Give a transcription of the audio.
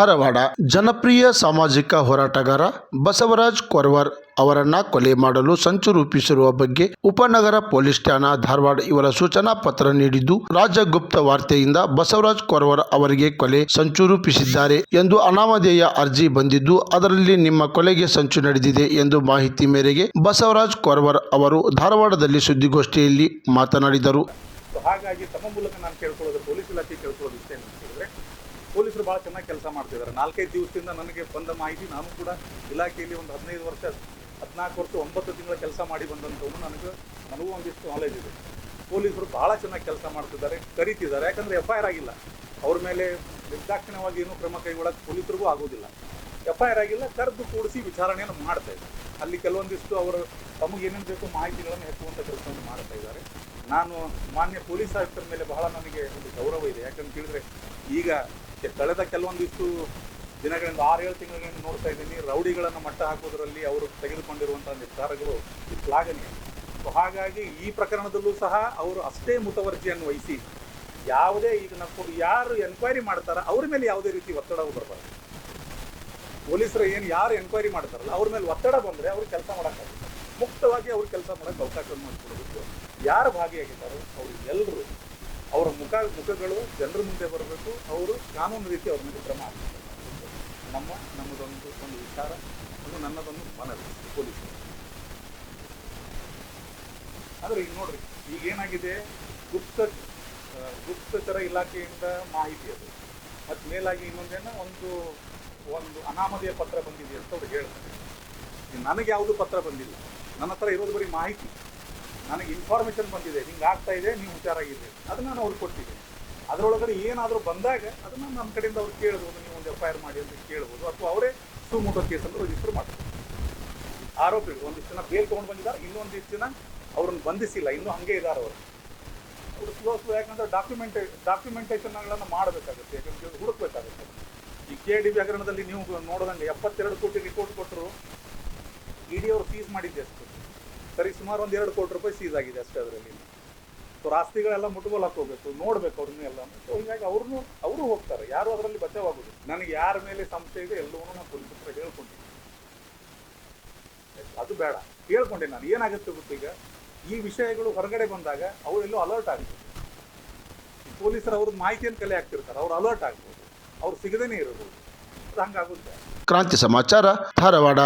ಧಾರವಾಡ ಜನಪ್ರಿಯ ಸಾಮಾಜಿಕ ಹೋರಾಟಗಾರ ಬಸವರಾಜ್ ಕೊರ್ವರ್ ಅವರನ್ನ ಕೊಲೆ ಮಾಡಲು ಸಂಚು ರೂಪಿಸಿರುವ ಬಗ್ಗೆ ಉಪನಗರ ಪೊಲೀಸ್ ಠಾಣಾ ಧಾರವಾಡ ಇವರ ಸೂಚನಾ ಪತ್ರ ನೀಡಿದ್ದು, ರಾಜಗುಪ್ತ ವಾರ್ತೆಯಿಂದ ಬಸವರಾಜ್ ಕೊರವರ್ ಅವರಿಗೆ ಕೊಲೆ ಸಂಚು ರೂಪಿಸಿದ್ದಾರೆ ಎಂದು ಅನಾಮಧೇಯ ಅರ್ಜಿ ಬಂದಿದ್ದು, ಅದರಲ್ಲಿ ನಿಮ್ಮ ಕೊಲೆಗೆ ಸಂಚು ನಡೆದಿದೆ ಎಂದು ಮಾಹಿತಿ ಮೇರೆಗೆ ಬಸವರಾಜ್ ಕೊರ್ವರ್ ಅವರು ಧಾರವಾಡದಲ್ಲಿ ಸುದ್ದಿಗೋಷ್ಠಿಯಲ್ಲಿ ಮಾತನಾಡಿದರು. ಹಾಗಾಗಿ ತಮ್ಮ ಮೂಲಕ ನಾನು ಕೇಳ್ಕೊಳ್ಳೋದು, ಪೊಲೀಸ್ ಇಲಾಖೆ ಕೇಳ್ಕೊಳ್ಳೋದು ಇಷ್ಟೇ ಪೊಲೀಸರು ಭಾಳ ಚೆನ್ನಾಗಿ ಕೆಲಸ ಮಾಡ್ತಿದ್ದಾರೆ. ನಾಲ್ಕೈದು ದಿವಸದಿಂದ ನನಗೆ ಬಂದ ಮಾಹಿತಿ ನಾನು ಕೂಡ ಇಲಾಖೆಯಲ್ಲಿ ಒಂದು ಹದಿನೈದು ವರ್ಷ, ಹದಿನಾಲ್ಕು ವರ್ಷ, ಒಂಬತ್ತು ತಿಂಗಳ ಕೆಲಸ ಮಾಡಿ ಬಂದಂಥವನು ನನಗೆ ನನಗೂ ಒಂದಿಷ್ಟು ನಾಲೆಜ್ ಇದೆ. ಪೊಲೀಸರು ಭಾಳ ಚೆನ್ನಾಗಿ ಕೆಲಸ ಮಾಡ್ತಿದ್ದಾರೆ, ಕರೀತಿದ್ದಾರೆ. ಯಾಕಂದರೆ ಎಫ್ ಐ ಆಗಿಲ್ಲ. ಅವ್ರ ಮೇಲೆ ನಿರ್ದಾಕ್ಷಿಣ್ಯವಾಗಿ ಏನೂ ಕ್ರಮ ಕೈಗೊಳ್ಳಕ್ಕೆ ಪೊಲೀಸರಿಗೂ ಆಗೋದಿಲ್ಲ. ಎಫ್ ಐ ಆಗಿಲ್ಲ, ಕರೆದು ಕೂಡಿಸಿ ವಿಚಾರಣೆಯನ್ನು ಮಾಡ್ತಾ ಇದ್ದಾರೆ. ಅಲ್ಲಿ ಕೆಲವೊಂದಿಷ್ಟು ಅವರು ತಮಗೆ ಏನೇನು ಬೇಕು ಮಾಹಿತಿಗಳನ್ನು ಹೆಚ್ಚುವಂಥ ಕೆಲಸವನ್ನು ಮಾಡ್ತಾ ಇದ್ದಾರೆ. ನಾನು ಮಾನ್ಯ ಪೊಲೀಸ್ ಆಯುಕ್ತರ ಮೇಲೆ ಬಹಳ ನನಗೆ ಒಂದು ಗೌರವ ಇದೆ. ಯಾಕಂತ ಹೇಳಿದ್ರೆ ಈಗ ಕಳೆದ ಕೆಲವೊಂದಿಷ್ಟು ದಿನಗಳಿಂದ, ಆರು ಏಳು ತಿಂಗಳಿಂದ ನೋಡ್ತಾ ಇದ್ದೀನಿ, ರೌಡಿಗಳನ್ನು ಮಟ್ಟ ಹಾಕೋದ್ರಲ್ಲಿ ಅವರು ತೆಗೆದುಕೊಂಡಿರುವಂತಹ ನಿರ್ಧಾರಗಳು ಶ್ಲಾಘನೀಯ. ಸೊ ಹಾಗಾಗಿ ಈ ಪ್ರಕರಣದಲ್ಲೂ ಸಹ ಅವರು ಅಷ್ಟೇ ಮುತವರ್ಜಿಯನ್ನು ವಹಿಸಿ, ಯಾವುದೇ ಈಗ ನಾವು ಯಾರು ಎನ್ಕ್ವೈರಿ ಮಾಡ್ತಾರೋ ಅವ್ರ ಮೇಲೆ ಯಾವುದೇ ರೀತಿ ಒತ್ತಡವು ಬರಬಾರ್ದು. ಪೊಲೀಸರು ಏನು, ಯಾರು ಎನ್ಕ್ವೈರಿ ಮಾಡ್ತಾರಲ್ಲ, ಅವ್ರ ಮೇಲೆ ಒತ್ತಡ ಬಂದರೆ ಅವ್ರು ಕೆಲಸ ಮಾಡೋಕ್ಕಾಗುತ್ತೆ ಮುಕ್ತವಾಗಿ ಅವ್ರು ಕೆಲಸ ಮಾಡೋಕ್ಕೆ ಅವಕಾಶವನ್ನು ಮಾಡಿಕೊಡಬೇಕು. ಯಾರು ಭಾಗಿಯಾಗಿದ್ದಾರೋ? ಅವರು ಎಲ್ಲರೂ. ಅವರ ಮುಖ, ಮುಖಗಳು ಜನರ ಮುಂದೆ ಬರಬೇಕು. ಅವರು ಕಾನೂನು ರೀತಿ ಅವ್ರ ಮೇಲೆ ಕ್ರಮ ನಮ್ಮ, ನಮ್ಮದೊಂದು ಒಂದು ವಿಚಾರ, ಅದು ನನ್ನದೊಂದು ಮನವಿ ಪೊಲೀಸರು ಆದರೆ ಈಗ ನೋಡ್ರಿ, ಈಗ ಏನಾಗಿದೆ? ಗುಪ್ತ ಗುಪ್ತಚರ ಇಲಾಖೆಯಿಂದ ಮಾಹಿತಿ ಅದು. ಮತ್ತು ಮೇಲಾಗಿ ಇನ್ನೊಂದೇನ ಒಂದು ಒಂದು ಅನಾಮಧೇಯ ಪತ್ರ ಬಂದಿದೆ ಅಂತ ಅವ್ರು ಹೇಳ್ತಾರೆ. ನನಗೆ ಯಾವುದು ಪತ್ರ ಬಂದಿಲ್ಲ. ನನ್ನ ಹತ್ರ ಇರೋದು ಬರೀ ಮಾಹಿತಿ. ನನಗೆ ಇನ್ಫಾರ್ಮೇಷನ್ ಬಂದಿದೆ ಹಿಂಗೆ ಆಗ್ತಾ ಇದೆ, ನೀವು ಹುಷಾರಾಗಿದೆ ಅದನ್ನ ನಾನು ಅವ್ರಿಗೆ ಕೊಟ್ಟಿದ್ದೀನಿ. ಅದರೊಳಗಡೆ ಏನಾದರೂ ಬಂದಾಗ ಅದನ್ನು ನಮ್ಮ ಕಡೆಯಿಂದ ಅವ್ರು ಕೇಳ್ಬೋದು, ನೀವು ಒಂದು ಎಫ್ ಐ ಆರ್ ಮಾಡಿ ಅಂತ ಕೇಳ್ಬೋದು, ಅಥವಾ ಅವರೇ ಸುಮೋಟೋ ಕೇಸನ್ನು ರಿಜಿಸ್ಟರ್ ಮಾಡ್ತಾರೆ ಆರೋಪಿಗಳು, ಒಂದಿಷ್ಟು ಜನ ಬೇಲ್ ತೊಗೊಂಡು ಬಂದಿದ್ದಾರೆ, ಇನ್ನೊಂದಿಷ್ಟು ಜನ ಅವ್ರನ್ನ ಬಂಧಿಸಿಲ್ಲ, ಇನ್ನೂ ಹಂಗೆ ಇದ್ದಾರೆ ಅವರು. ಅವರು ಸ್ಲೋ ಸ್ಲೋ ಯಾಕಂದ್ರೆ ಡಾಕ್ಯುಮೆಂಟೇ ಡಾಕ್ಯುಮೆಂಟೇಷನ್ಗಳನ್ನು ಮಾಡಬೇಕಾಗುತ್ತೆ, ಯಾಕಂದ್ರೆ ಹುಡುಕ್ಬೇಕಾಗುತ್ತೆ. ಈ ಕೆ ಡಿ ಹಗರಣದಲ್ಲಿ ನೀವು ನೋಡೋದಂಗೆ ಎಪ್ಪತ್ತೆರಡು ಕೋಟಿ ರಿಪೋರ್ಟ್ ಕೊಟ್ಟರು ಇಡಿ ಅವರು ಫೀಸ್ ಮಾಡಿದ್ದೆ. ಸುಮಾರು ಒಂದು ಎರಡು ಕೋಟಿ ರೂಪಾಯಿ ಸೀಸ್ ಆಗಿದೆ ಅಷ್ಟೇ ಅದರಲ್ಲಿ. ಸೊ ಆಸ್ತಿಗಳೆಲ್ಲ ಮುಟ್ಗೋಲಕ್ಕೆ ಹೋಗ್ಬೇಕು. ನೋಡ್ಬೇಕು ಅವ್ರನ್ನೂ ಎಲ್ಲ. ಸೊ ಹೀಗಾಗಿ ಅವ್ರನ್ನೂ, ಅವರು ಹೋಗ್ತಾರೆ. ಯಾರು ಅದರಲ್ಲಿ ಬಚಾವಾಗೋದು ನನಗೆ ಯಾರ ಮೇಲೆ ಸಂಶಯ ಇದೆ ಎಲ್ಲವೂ ನಾನು ಪೊಲೀಸ್ ಹತ್ರ ಹೇಳ್ಕೊಂಡಿದ್ದೀನಿ. ಅದು ಬೇಡ. ಹೇಳ್ಕೊಂಡೆ ನಾನು. ಏನಾಗುತ್ತೆ ಗೊತ್ತೀಗ ಈ ವಿಷಯಗಳು ಹೊರಗಡೆ ಬಂದಾಗ ಅವರೆಲ್ಲೋ ಅಲರ್ಟ್ ಆಗ್ಬೋದು. ಪೊಲೀಸರು ಅವ್ರದ್ದು ಮಾಹಿತಿಯನ್ನು ಕಲೆ ಹಾಕ್ತಿರ್ತಾರೆ. ಅವ್ರು ಅಲರ್ಟ್ ಆಗ್ಬೋದು. ಅವ್ರು ಸಿಗದೇನೆ ಇರ್ಬೋದು ಅದು ಹಂಗಾಗುತ್ತೆ. ಕ್ರಾಂತಿ ಸಮಾಚಾರ, ಧಾರವಾಡ.